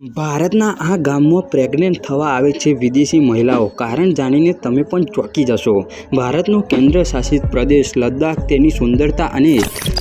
ભારતના આ ગામમાં પ્રેગ્નેન્ટ થવા આવે છે વિદેશી મહિલાઓ. કારણ જાણીને તમે પણ ચોંકી જશો. ભારતનો કેન્દ્ર શાસિત પ્રદેશ લદ્દાખ તેની સુંદરતા અને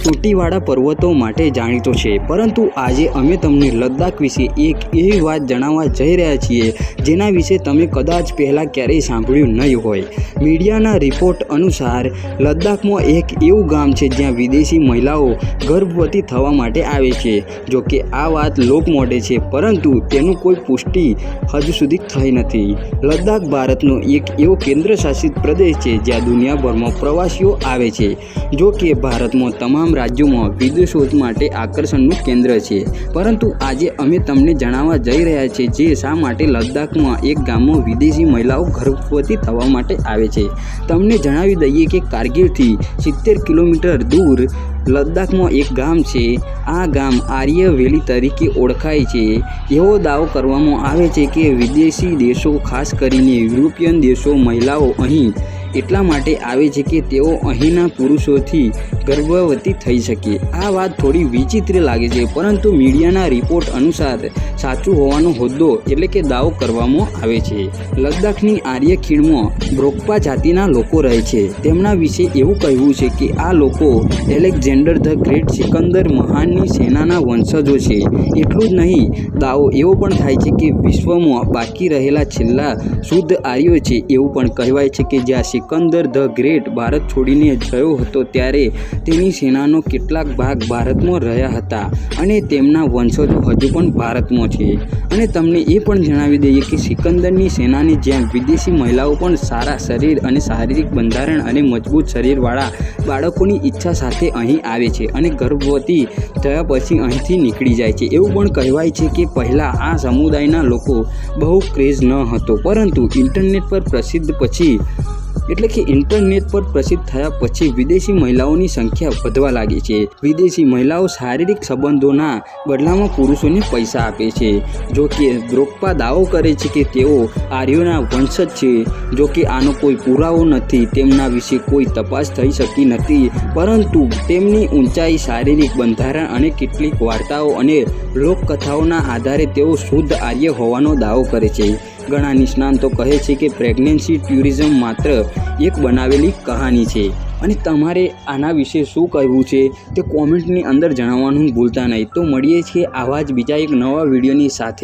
ચોટીવાળા પર્વતો માટે જાણીતો છે. પરંતુ આજે અમે તમને લદ્દાખ વિશે એક એવી વાત જણાવવા જઈ રહ્યા છીએ, જેના વિશે તમે કદાચ પહેલાં ક્યારેય સાંભળ્યું નહીં હોય. મીડિયાના રિપોર્ટ અનુસાર, લદ્દાખમાં એક એવું ગામ છે જ્યાં વિદેશી મહિલાઓ ગર્ભવતી થવા માટે આવે છે. જો કે આ વાત લોકમોઢે છે, પરંતુ તેનું કોઈ પુષ્ટિ હજુ સુધી થઈ નથી. લદ્દાખ ભારતનો એક એવો કેન્દ્રશાસિત પ્રદેશ છે જ્યાં દુનિયાભરમાં પ્રવાસીઓ આવે છે. જો કે ભારતમાં તમામ રાજ્યોમાં વિદેશો માટે આકર્ષણનું કેન્દ્ર છે. પરંતુ આજે અમે તમને જણાવવા જઈ રહ્યા છીએ જે શા માટે લદ્દાખમાં એક ગામમાં વિદેશી મહિલાઓ ગર્ભવતી થવા માટે આવે છે. તમને જણાવી દઈએ કે કારગિલથી સિત્તેર કિલોમીટર દૂર લદ્દાખમાં એક ગામ છે. આ ગામ આર્ય વેલી તરીકે ઓળખાય છે. એવો દાવો કરવામાં આવે છે કે વિદેશી દેશો, ખાસ કરીને યુરોપિયન દેશો, મહિલાઓ અહીં એટલા માટે આવે છે કે તેઓ અહીંના પુરુષોથી ગર્ભવતી થઈ શકે. આ વાત થોડી વિચિત્ર લાગે છે, પરંતુ મીડિયાના રિપોર્ટ અનુસાર સાચું હોવાનો હોદ્દો એટલે કે દાવો કરવામાં આવે છે. લદ્દાખની આર્ય ખીણમાં બ્રોકપા જાતિના લોકો રહે છે. તેમના વિશે એવું કહેવું છે કે આ લોકો એલેક્ઝેન્ડર ધ ગ્રેટ સિકંદર મહાનની સેનાના વંશજો છે. એટલું જ નહીં, દાવો એવો પણ થાય છે કે વિશ્વમાં બાકી રહેલા છેલ્લા શુદ્ધ આર્યો છે. એવું પણ કહેવાય છે કે જ્યાં સિકંદર ધ ગ્રેટ ભારત છોડીને ગયો હતો ત્યારે તેની સેનાનો કેટલાક ભાગ ભારતમાં રહ્યા હતા અને તેમના વંશજો હજુ પણ ભારતમાં છે. અને તમને એ પણ જણાવી દઈએ કે સિકંદરની સેનાની જેમ વિદેશી મહિલાઓ પણ સારા શરીર અને શારીરિક બંધારણ અને મજબૂત શરીરવાળા બાળકોની ઈચ્છા સાથે અહીં આવે છે અને ગર્ભવતી થયા પછી અહીંથી નીકળી જાય છે. એવું પણ કહેવાય છે કે પહેલાં આ સમુદાયના લોકો બહુ ક્રેઝ ન હતો, પરંતુ ઇન્ટરનેટ પર પ્રસિદ્ધ પછી એટલે કે ઇન્ટરનેટ પર પ્રસિદ્ધ થયા પછી વિદેશી મહિલાઓની સંખ્યા વધવા લાગી છે. વિદેશી મહિલાઓ શારીરિક સંબંધોના બદલામાં પુરુષોને પૈસા આપે છે. જો કે બ્રોકપા દાવો કરે છે કે તેઓ આર્યોના વંશજ છે. જો કે આનો કોઈ પુરાવો નથી, તેમના વિશે કોઈ તપાસ થઈ શકી નથી. પરંતુ તેમની ઊંચાઈ, શારીરિક બંધારણ અને કેટલીક વાર્તાઓ અને લોકકથાઓના આધારે તેઓ શુદ્ધ આર્ય હોવાનો દાવો કરે છે. ઘણા નિષ્ણાંતો કહે છે કે પ્રેગ્નન્સી ટ્યુરિઝમ માત્ર એક બનાવેલી કહાની છે. અને તમારે આના વિશે શું કહેવું છે તે કોમેન્ટની અંદર જણાવવાનું ભૂલતા નહીં. તો મળીએ છીએ આવા જ બીજા એક નવા વિડીયોની સાથે.